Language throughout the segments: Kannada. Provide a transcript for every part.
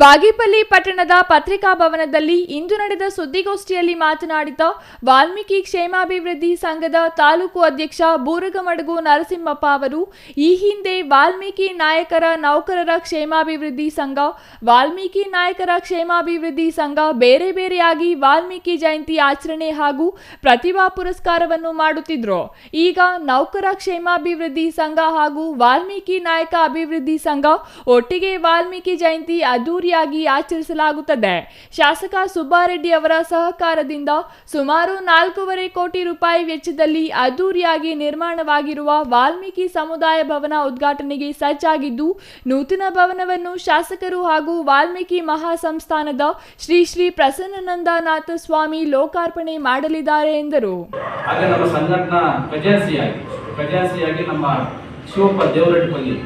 ಬಾಗೇಪಲ್ಲಿ ಪಟ್ಟಣದ ಪತ್ರಿಕಾ ಭವನದಲ್ಲಿ ಇಂದು ನಡೆದ ಸುದ್ದಿಗೋಷ್ಠಿಯಲ್ಲಿ ಮಾತನಾಡಿದ ವಾಲ್ಮೀಕಿ ಕ್ಷೇಮಾಭಿವೃದ್ಧಿ ಸಂಘದ ತಾಲೂಕು ಅಧ್ಯಕ್ಷ ಬೂರಗಮಡಗು ನರಸಿಂಹಪ್ಪ ಅವರು, ಈ ಹಿಂದೆ ವಾಲ್ಮೀಕಿ ನಾಯಕರ ನೌಕರರ ಕ್ಷೇಮಾಭಿವೃದ್ಧಿ ಸಂಘ, ವಾಲ್ಮೀಕಿ ನಾಯಕರ ಕ್ಷೇಮಾಭಿವೃದ್ಧಿ ಸಂಘ, ಬೇರೆ ಬೇರೆಯಾಗಿ ವಾಲ್ಮೀಕಿ ಜಯಂತಿ ಆಚರಣೆ ಹಾಗೂ ಪ್ರತಿಭಾ ಪುರಸ್ಕಾರವನ್ನು ಮಾಡುತ್ತಿದ್ರು. ಈಗ ನೌಕರ ಕ್ಷೇಮಾಭಿವೃದ್ಧಿ ಸಂಘ ಹಾಗೂ ವಾಲ್ಮೀಕಿ ನಾಯಕ ಅಭಿವೃದ್ಧಿ ಸಂಘ ಒಟ್ಟಿಗೆ ವಾಲ್ಮೀಕಿ ಜಯಂತಿ ಅದ್ದೂರಿಯಾಗಿ ಆಚರಿಸಲಾಗುತ್ತದೆ. ಶಾಸಕ ಸುಬ್ಬಾರೆಡ್ಡಿ ಅವರ ಸಹಕಾರದಿಂದ ಸುಮಾರು ನಾಲ್ಕೂವರೆ ಕೋಟಿ ರೂಪಾಯಿ ವೆಚ್ಚದಲ್ಲಿ ಅದ್ದೂರಿಯಾಗಿ ನಿರ್ಮಾಣವಾಗಿರುವ ವಾಲ್ಮೀಕಿ ಸಮುದಾಯ ಭವನ ಉದ್ಘಾಟನೆಗೆ ಸಜ್ಜಾಗಿದ್ದು, ನೂತನ ಭವನವನ್ನು ಶಾಸಕರು ಹಾಗೂ ವಾಲ್ಮೀಕಿ ಮಹಾಸಂಸ್ಥಾನದ ಶ್ರೀ ಶ್ರೀ ಪ್ರಸನ್ನನಂದನಾಥ ಸ್ವಾಮಿ ಲೋಕಾರ್ಪಣೆ ಮಾಡಲಿದ್ದಾರೆ ಎಂದರು. ಹಾಗೆ ನಮ್ಮ ಶಿವಪ್ಪ ದೇವರಡ್ಪಲ್ಲಿ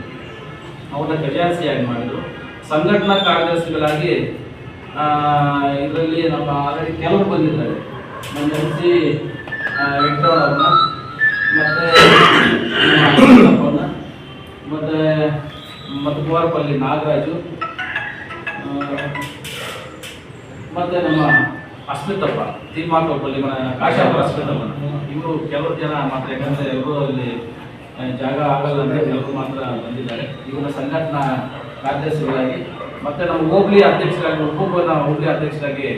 ಅವ್ರನ್ನ ಖಜಾನ್ಸಿಯಾಗಿ ಮಾಡಿದ್ರು. ಸಂಘಟನಾ ಕಾರ್ಯದರ್ಶಿಗಳಾಗಿ ಇದರಲ್ಲಿ ನಮ್ಮ ಆಲ್ರೆಡಿ ಕೆಲವರು ಬಂದಿದ್ದಾರೆ. ನಮ್ಮ ಎಂ ಸಿ ಮತ್ತೆ ಮತ್ತು ಮತ್ತು ಮತ್ತು ನಾಗರಾಜು ಮತ್ತೆ ನಮ್ಮ ಅಸ್ಮಿತಪ್ಪ ತಿಮ್ಮಾಕಪ್ಪಲ್ಲಿ ಕಾಶಾಪುರ ಅಸ್ಮಿತಪ್ಪ. ಇವರು ಕೆಲವು ಜನ ಮಾತ್ರ, ಯಾಕಂದ್ರೆ ಇವರು ಅಲ್ಲಿ ಜಾಗ ಆಗಲ್ಲ ಅಂದ್ರೆ ಕೆಲವರು ಮಾತ್ರ ಬಂದಿದ್ದಾರೆ. ಇವರ ಸಂಘಟನಾ ಕಾರ್ಯದರ್ಶಿಗಳಾಗಿ ಮತ್ತೆ ನಮ್ಮ ಹೋಬಳಿ ಅಧ್ಯಕ್ಷರಾಗಿ ಒಬ್ಬೊಬ್ಬನ ಹೋಬಳಿ ಅಧ್ಯಕ್ಷರಾಗಿ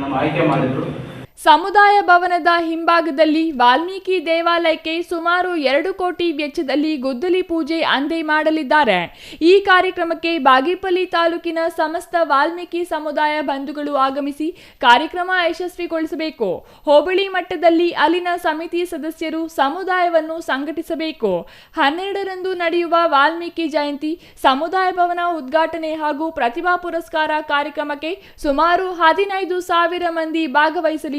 ನಮ್ಮ ಆಯ್ಕೆ ಮಾಡಿದ್ರು. ಸಮುದಾಯ ಭವನದ ಹಿಂಭಾಗದಲ್ಲಿ ವಾಲ್ಮೀಕಿ ದೇವಾಲಯಕ್ಕೆ ಸುಮಾರು ಎರಡು ಕೋಟಿ ವೆಚ್ಚದಲ್ಲಿ ಗುದ್ದಲಿ ಪೂಜೆ ಅಂದೇ ಮಾಡಲಿದ್ದಾರೆ. ಈ ಕಾರ್ಯಕ್ರಮಕ್ಕೆ ಬಾಗೇಪಲ್ಲಿ ತಾಲೂಕಿನ ಸಮಸ್ತ ವಾಲ್ಮೀಕಿ ಸಮುದಾಯ ಬಂಧುಗಳು ಆಗಮಿಸಿ ಕಾರ್ಯಕ್ರಮ ಯಶಸ್ವಿಗೊಳಿಸಬೇಕು. ಹೋಬಳಿ ಮಟ್ಟದಲ್ಲಿ ಅಲ್ಲಿನ ಸಮಿತಿ ಸದಸ್ಯರು ಸಮುದಾಯವನ್ನು ಸಂಘಟಿಸಬೇಕು. ಹನ್ನೆರಡರಂದು ನಡೆಯುವ ವಾಲ್ಮೀಕಿ ಜಯಂತಿ ಸಮುದಾಯ ಭವನ ಉದ್ಘಾಟನೆ ಹಾಗೂ ಪ್ರತಿಭಾ ಪುರಸ್ಕಾರ ಕಾರ್ಯಕ್ರಮಕ್ಕೆ ಸುಮಾರು ಹದಿನೈದು ಸಾವಿರ ಮಂದಿ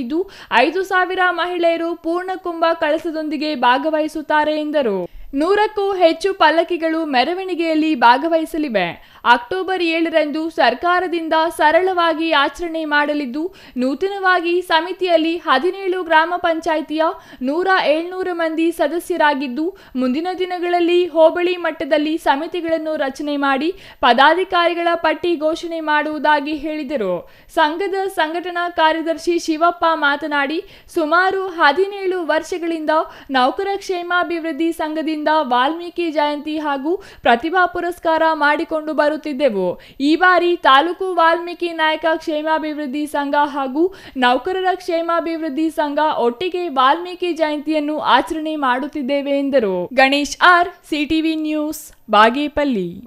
ಭಾಗವಹಿಸಲಿದ್ದು ಐದು ಸಾವಿರ ಮಹಿಳೆಯರು ಪೂರ್ಣಕುಂಭ ಕಳಸದೊಂದಿಗೆ ಭಾಗವಹಿಸುತ್ತಾರೆ ಎಂದರು. ನೂರಕ್ಕೂ ಹೆಚ್ಚು ಪಲ್ಲಕ್ಕಿಗಳು ಮೆರವಣಿಗೆಯಲ್ಲಿ ಭಾಗವಹಿಸಲಿವೆ. ಅಕ್ಟೋಬರ್ ಏಳರಂದು ಸರ್ಕಾರದಿಂದ ಸರಳವಾಗಿ ಆಚರಣೆ ಮಾಡಲಿದ್ದು, ನೂತನವಾಗಿ ಸಮಿತಿಯಲ್ಲಿ ಹದಿನೇಳು ಗ್ರಾಮ ಪಂಚಾಯಿತಿಯ ನೂರ ಏಳ್ನೂರು ಮಂದಿ ಸದಸ್ಯರಾಗಿದ್ದು, ಮುಂದಿನ ದಿನಗಳಲ್ಲಿ ಹೋಬಳಿ ಮಟ್ಟದಲ್ಲಿ ಸಮಿತಿಗಳನ್ನು ರಚನೆ ಮಾಡಿ ಪದಾಧಿಕಾರಿಗಳ ಪಟ್ಟಿ ಘೋಷಣೆ ಮಾಡುವುದಾಗಿ ಹೇಳಿದರು. ಸಂಘದ ಸಂಘಟನಾ ಕಾರ್ಯದರ್ಶಿ ಶಿವಪ್ಪ ಮಾತನಾಡಿ, ಸುಮಾರು ಹದಿನೇಳು ವರ್ಷಗಳಿಂದ ನೌಕರ ಕ್ಷೇಮಾಭಿವೃದ್ಧಿ ಸಂಘದಿಂದ ವಾಲ್ಮೀಕಿ ಜಯಂತಿ ಹಾಗೂ ಪ್ರತಿಭಾ ಪುರಸ್ಕಾರ ಮಾಡಿಕೊಂಡು ಬರುತ್ತಿದ್ದೆವು. ಈ ಬಾರಿ ತಾಲೂಕು ವಾಲ್ಮೀಕಿ ನಾಯಕ ಕ್ಷೇಮಾಭಿವೃದ್ಧಿ ಸಂಘ ಹಾಗೂ ನೌಕರರ ಕ್ಷೇಮಾಭಿವೃದ್ಧಿ ಸಂಘ ಒಟ್ಟಿಗೆ ವಾಲ್ಮೀಕಿ ಜಯಂತಿಯನ್ನು ಆಚರಣೆ ಮಾಡುತ್ತಿದ್ದೇವೆ ಎಂದರು. Ganesh R, CTV news, Bagepalli.